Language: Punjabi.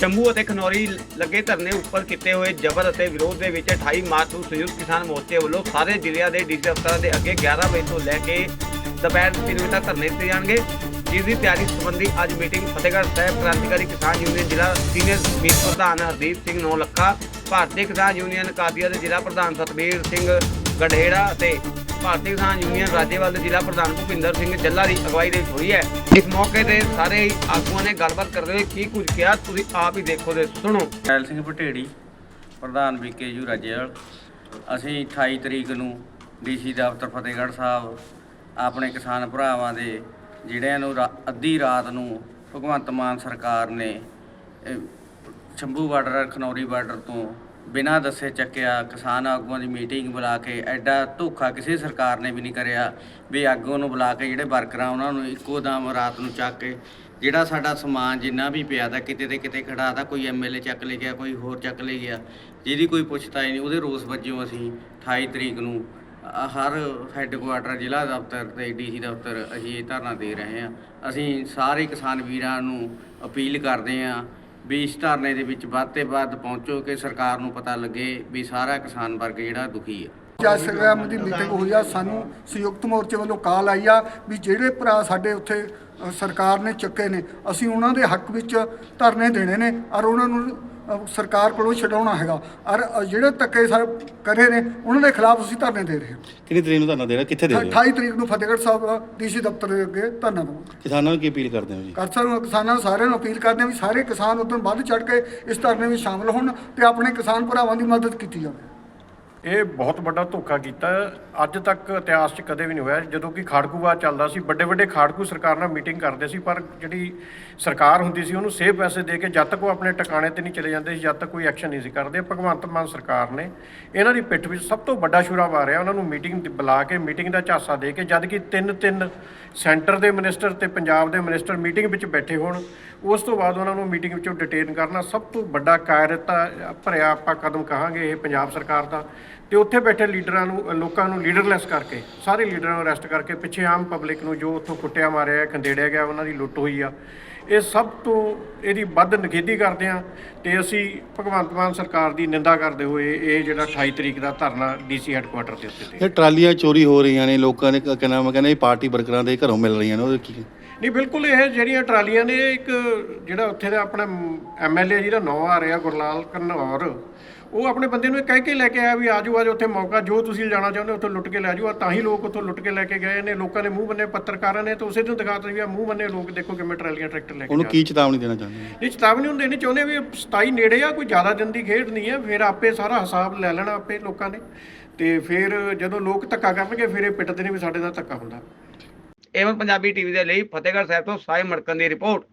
ਸ਼ੰਭੂ ਅਤੇ ਖਨੌਰੀ ਲੱਗੇ ਧਰਨੇ ਉੱਪਰ ਕੀਤੇ ਹੋਏ ਜ਼ਬਰ ਅਤੇ ਵਿਰੋਧ ਦੇ ਵਿੱਚ 28 ਮਾਰਚ ਨੂੰ ਸੰਯੁਕਤ ਕਿਸਾਨ ਮੋਰਚੇ ਵੱਲੋਂ ਸਾਰੇ ਜ਼ਿਲ੍ਹਿਆਂ ਦੇ ਡੀਸੀ ਅਫਸਰਾਂ ਦੇ ਅੱਗੇ 11 ਵਜੇ ਤੋਂ ਲੈ ਕੇ ਦੁਪਹਿਰ 3 ਵਜੇ ਤੱਕ ਧਰਨੇ ਦਿੱਤੇ ਜਾਣਗੇ। ਜਿਸ ਦੀ ਤਿਆਰੀ ਸੰਬੰਧੀ ਅੱਜ ਮੀਟਿੰਗ ਫਤਿਹਗੜ੍ਹ ਸਾਹਿਬ ਕ੍ਰਾਂਤੀਕਾਰੀ ਕਿਸਾਨ ਯੂਨੀਅਨ ਜ਼ਿਲ੍ਹਾ ਸੀਨੀਅਰ ਮੀਤ ਪ੍ਰਧਾਨ ਹਰਦੀਪ ਸਿੰਘ ਨੌਲੱਖਾ, ਭਾਰਤੀ ਕਿਸਾਨ ਯੂਨੀਅਨ ਕਾਦੀਆ ਦੇ ਜ਼ਿਲ੍ਹਾ ਪ੍ਰਧਾਨ ਸਤਬੀਰ ਸਿੰਘ ਗੜੇੜਾ ਅਤੇ ਭਾਰਤੀ ਕਿਸਾਨ ਯੂਨੀਅਨ ਰਾਜੇਵਾਲ ਦੇ ਜ਼ਿਲ੍ਹਾ ਪ੍ਰਧਾਨ ਭੁਪਿੰਦਰ ਸਿੰਘ ਜੱਲਾ ਦੀ ਅਗਵਾਈ ਦੇ ਵਿੱਚ ਹੋਈ ਹੈ। ਇਸ ਮੌਕੇ ਤੇ ਸਾਰੇ ਆਗੂਆਂ ਨੇ ਗੱਲਬਾਤ ਕਰਦੇ ਹੋਏ ਕੀ ਕੁਝ ਕਿਹਾ, ਤੁਸੀਂ ਆਪ ਹੀ ਦੇਖੋ ਤੇ ਸੁਣੋ। ਕੈਲ ਸਿੰਘ ਭਟੇੜੀ, ਪ੍ਰਧਾਨ ਵੀਕੇਯੂ ਰਾਜੇਵਾਲ। ਅਸੀਂ 28 ਤਰੀਕ ਨੂੰ ਡੀਸੀ ਦਫ਼ਤਰ ਫਤਿਹਗੜ੍ਹ ਸਾਹਿਬ ਆਪਣੇ ਕਿਸਾਨ ਭਰਾਵਾਂ ਦੇ ਜਿਹੜਿਆਂ ਨੂੰ ਰਾ- ਅੱਧੀ ਰਾਤ ਨੂੰ ਭਗਵੰਤ ਮਾਨ ਸਰਕਾਰ ਨੇ ਸ਼ੰਭੂ ਬਾਰਡਰ, ਖਨੌਰੀ ਬਾਰਡਰ ਤੋਂ ਬਿਨਾਂ ਦੱਸੇ ਚੱਕਿਆ ਕਿਸਾਨ ਆਗੂਆਂ ਦੀ ਮੀਟਿੰਗ ਬੁਲਾ ਕੇ ਐਡਾ ਧੋਖਾ ਕਿਸੇ ਸਰਕਾਰ ਨੇ ਵੀ ਨਹੀਂ ਕਰਿਆ ਵੀ ਆਗੂਆਂ ਨੂੰ ਬੁਲਾ ਕੇ ਜਿਹੜੇ ਵਰਕਰਾਂ ਉਹਨਾਂ ਨੂੰ ਇੱਕੋ ਦਮ ਰਾਤ ਨੂੰ ਚੱਕ ਕੇ ਜਿਹੜਾ ਸਾਡਾ ਸਮਾਨ ਜਿੰਨਾ ਵੀ ਪਿਆ ਦਾ ਕਿਤੇ ਤੇ ਕਿਤੇ ਖੜਾ ਦਾ ਕੋਈ ਐਮਐਲਏ ਚੱਕ ਲੈ ਗਿਆ, ਕੋਈ ਹੋਰ ਚੱਕ ਲੈ ਗਿਆ, ਜਿਹਦੀ ਕੋਈ ਪੁੱਛਤਾ ਹੀ ਨਹੀਂ, ਉਹਦੇ ਰੋਸ ਵਜੋਂ ਅਸੀਂ 28 ਤਰੀਕ ਨੂੰ। ਹਰ ਹੈੱਡਕੁਆਟਰ, ਜ਼ਿਲ੍ਹਾ ਦਫ਼ਤਰ ਤੇ ਡੀਸੀ ਦਫ਼ਤਰ ਅਸੀਂ ਇਹ ਧਰਨਾ ਦੇ ਰਹੇ ਹਾਂ। ਅਸੀਂ ਸਾਰੇ ਕਿਸਾਨ ਵੀਰਾਂ ਨੂੰ ਅਪੀਲ ਕਰਦੇ ਹਾਂ ਵੀ ਇਸ ਧਰਨੇ ਦੇ ਵਿੱਚ ਵੱਧ ਤੇ ਵੱਧ ਪਹੁੰਚੋ ਕਿ ਸਰਕਾਰ ਨੂੰ ਪਤਾ ਲੱਗੇ ਵੀ ਸਾਰਾ ਕਿਸਾਨ ਵਰਗ ਜਿਹੜਾ ਦੁਖੀ ਹੈ ਜੈ ਸੰਗਰਾਮ ਦੀ ਮੀਟਿੰਗ ਹੋਈ ਆ, ਸਾਨੂੰ ਸੰਯੁਕਤ ਮੋਰਚੇ ਵੱਲੋਂ ਕਾਲ ਆਈ ਆ ਵੀ ਜਿਹੜੇ ਭਰਾ ਸਾਡੇ ਉੱਥੇ ਸਰਕਾਰ ਨੇ ਚੱਕੇ ਨੇ, ਅਸੀਂ ਉਹਨਾਂ ਦੇ ਹੱਕ ਵਿੱਚ ਧਰਨੇ ਦੇਣੇ ਨੇ ਔਰ ਉਹਨਾਂ ਨੂੰ ਸਰਕਾਰ ਕੋਲੋਂ ਛਡਾਉਣਾ ਹੈਗਾ। ਔਰ ਜਿਹੜੇ ਧੱਕੇ ਸਰ ਕਰੇ ਨੇ ਉਹਨਾਂ ਦੇ ਖਿਲਾਫ ਅਸੀਂ ਧਰਨੇ ਦੇ ਰਹੇ ਹਾਂ। ਕਿੰਨੀ ਤਰੀਕ ਨੂੰ ਧਰਨਾ ਦੇਣਾ ਕਿੱਥੇ ਦੇ ਰਹੇ ਹੋ? 28 ਤਰੀਕ ਨੂੰ ਫਤਿਹਗੜ੍ਹ ਸਾਹਿਬ ਡੀਸੀ ਦਫ਼ਤਰ ਦੇ ਅੱਗੇ ਧਰਨਾ ਦੇਵਾਂਗੇ। ਕਿਸਾਨਾਂ ਨੂੰ ਕੀ ਅਪੀਲ ਕਰਦੇ ਹੋ ਜੀ? ਕਰਸਰ ਨੂੰ ਕਿਸਾਨਾਂ ਨੂੰ ਸਾਰਿਆਂ ਨੂੰ ਅਪੀਲ ਕਰਦੇ ਹਾਂ ਵੀ ਸਾਰੇ ਕਿਸਾਨ ਉਦੋਂ ਵੱਧ ਚੜ ਕੇ ਇਸ ਧਰਨੇ ਵਿੱਚ ਸ਼ਾਮਲ ਹੋਣ ਤੇ ਆਪਣੇ ਕਿਸਾਨ ਭਰਾਵਾਂ ਦੀ ਮਦਦ ਕੀਤੀ ਜਾਵੇ। ਇਹ ਬਹੁਤ ਵੱਡਾ ਧੋਖਾ ਕੀਤਾ। ਅੱਜ ਤੱਕ ਇਤਿਹਾਸ 'ਚ ਕਦੇ ਵੀ ਨਹੀਂ ਹੋਇਆ। ਜਦੋਂ ਕਿ ਖਾੜਕੂਵਾਦ ਚੱਲਦਾ ਸੀ, ਵੱਡੇ ਵੱਡੇ ਖਾੜਕੂ ਸਰਕਾਰ ਨਾਲ ਮੀਟਿੰਗ ਕਰਦੇ ਸੀ, ਪਰ ਜਿਹੜੀ ਸਰਕਾਰ ਹੁੰਦੀ ਸੀ, ਉਹਨੂੰ ਸੇਵ ਪੈਸੇ ਦੇ ਕੇ ਜਦ ਤੱਕ ਉਹ ਆਪਣੇ ਟਿਕਾਣੇ ਤੇ ਨਹੀਂ ਚਲੇ ਜਾਂਦੇ ਸੀ, ਜਦ ਤੱਕ ਕੋਈ ਐਕਸ਼ਨ ਨਹੀਂ ਸੀ ਕਰਦੇ। ਭਗਵੰਤ ਮਾਨ ਸਰਕਾਰ ਨੇ ਇਹਨਾਂ ਦੀ ਪਿੱਠ ਵਿੱਚ ਸਭ ਤੋਂ ਵੱਡਾ ਸ਼ੁਰਾ ਮਾਰਿਆ। ਉਹਨਾਂ ਨੂੰ ਮੀਟਿੰਗ ਬੁਲਾ ਕੇ, ਮੀਟਿੰਗ ਦਾ ਝਾਂਸਾ ਦੇ ਕੇ, ਜਦ ਕਿ ਤਿੰਨ ਤਿੰਨ ਸੈਂਟਰ ਦੇ ਮਿਨਿਸਟਰ ਤੇ ਪੰਜਾਬ ਦੇ ਮਿਨਿਸਟਰ ਮੀਟਿੰਗ ਵਿੱਚ ਬੈਠੇ ਹੋਣ। ਉਸ ਤੋਂ ਬਾਅਦ ਉਹਨਾਂ ਨੂੰ ਮੀਟਿੰਗ ਵਿੱਚੋਂ ਡਿਟੇਨ ਕਰਨਾ ਸਭ ਤੋਂ ਵੱਡਾ ਕਾਇਰਤਾ ਭਰਿਆ ਆਪਾਂ ਕਦਮ ਕਹਾਂਗੇ ਇਹ ਪੰਜਾਬ ਸਰਕਾਰ ਦਾ। ਤੇ ਉੱਥੇ ਬੈਠੇ ਲੀਡਰਾਂ ਨੂੰ ਲੋਕਾਂ ਨੂੰ ਲੀਡਰਲੈਸ ਕਰਕੇ ਸਾਰੇ ਲੀਡਰਾਂ ਨੂੰ ਅਰੈਸਟ ਕਰਕੇ ਪਿੱਛੇ ਆਮ ਪਬਲਿਕ ਨੂੰ ਜੋ ਉੱਥੋਂ ਕੁੱਟਿਆ ਮਾਰਿਆ ਖੰਡੇੜਿਆ ਗਿਆ ਉਹਨਾਂ ਦੀ ਲੁੱਟ ਹੋਈ ਆ। ਇਹ ਸਭ ਤੋਂ ਇਹਦੀ ਵੱਧ ਨਿਖੇਧੀ ਕਰਦੇ ਆ ਤੇ ਅਸੀਂ ਭਗਵੰਤ ਮਾਨ ਸਰਕਾਰ ਦੀ ਨਿੰਦਾ ਕਰਦੇ ਹੋਏ ਇਹ ਜਿਹੜਾ 28 ਤਰੀਕ ਦਾ ਧਰਨਾ ਡੀਸੀ ਹੈੱਡਕੁਆਟਰ ਦੇ ਉੱਤੇ ਦੇ ਇਹ ਟਰਾਲੀਆਂ ਚੋਰੀ ਹੋ ਰਹੀਆਂ ਨੇ ਲੋਕਾਂ ਨੇ ਕਹਿੰਦਾ ਮੈਂ ਕਹਿੰਦਾ ਇਹ ਪਾਰਟੀ ਵਰਕਰਾਂ ਦੇ ਘਰੋਂ ਮਿਲ ਰਹੀਆਂ ਨੇ ਉਹਦੇ ਕੀ ਨਹੀਂ ਬਿਲਕੁਲ ਇਹ ਜਿਹੜੀਆਂ ਟਰਾਲੀਆਂ ਨੇ ਇੱਕ ਜਿਹੜਾ ਉੱਥੇ ਦਾ ਆਪਣਾ ਐਮਐਲਏ ਜਿਹਦਾ ਨਾਂ ਆ ਰਿਹਾ ਗੁਰਲਾਲ ਘਨੌਰ ਉਹ ਆਪਣੇ ਬੰਦੇ ਨੂੰ ਇਹ ਕਹਿ ਕੇ ਲੈ ਕੇ ਆਇਆ ਵੀ ਆਜੋ ਆਜੋ ਉੱਥੇ ਮੌਕਾ ਜੋ ਤੁਸੀਂ ਜਾਣਾ ਚਾਹੁੰਦੇ ਉੱਥੇ ਲੁੱਟ ਕੇ ਲੈ ਜਾਓ। ਆਹ ਤਾਂ ਹੀ ਲੋਕ ਉੱਥੋਂ ਲੁੱਟ ਕੇ ਲੈ ਕੇ ਗਏ ਨੇ ਲੋਕਾਂ ਨੇ ਮੂੰਹ ਬੰਨੇ ਪੱਤਰਕਾਰਾਂ ਨੇ ਤਾਂ ਉਸੇ ਨੂੰ ਦਿਖਾਤਾ ਵੀ ਆ ਮੂੰਹ ਬੰਨੇ ਲੋਕ ਦੇਖੋ ਕਿਵੇਂ ਟਰਾਲੀਆਂ ਟਰੈਕਟਰ ਲੈ ਕੇ ਉਹਨੂੰ ਕੀ ਚੇਤਾਵਨੀ ਦੇਣਾ ਚਾਹੁੰਦੇ ਹੋ? ਇਹ ਚੇਤਾਵਨੀ ਹੁੰਦੇ ਨਹੀਂ ਚਾਹੁੰਦੇ ਵੀ 27 ਨੇੜੇ ਆ ਕੋਈ ਜ਼ਿਆਦਾ ਦਿਨ ਦੀ ਖੇਡ ਨਹੀਂ ਹੈ ਫਿਰ ਆਪੇ ਸਾਰਾ ਹਿਸਾਬ ਲੈ ਲੈਣਾ ਆਪੇ ਲੋਕਾਂ ਨੇ। ਤੇ ਫਿਰ ਜਦੋਂ ਲੋਕ ਧੱਕਾ ਕਰਨਗੇ ਫਿਰ ਇਹ ਪਿੱਟਦੇ ਨੇ ਵੀ ਸਾਡੇ ਨਾਲ ਧੱਕਾ ਹੁੰਦਾ। ਏਵਨ ਪੰਜਾਬੀ ਟੀਵੀ ਦੇ ਲਈ ਫਤਿਹਗੜ੍ਹ ਸਾਹਿਬ ਤੋਂ ਸਾਈ ਮੜਕਨ ਦੀ ਰਿਪੋਰਟ।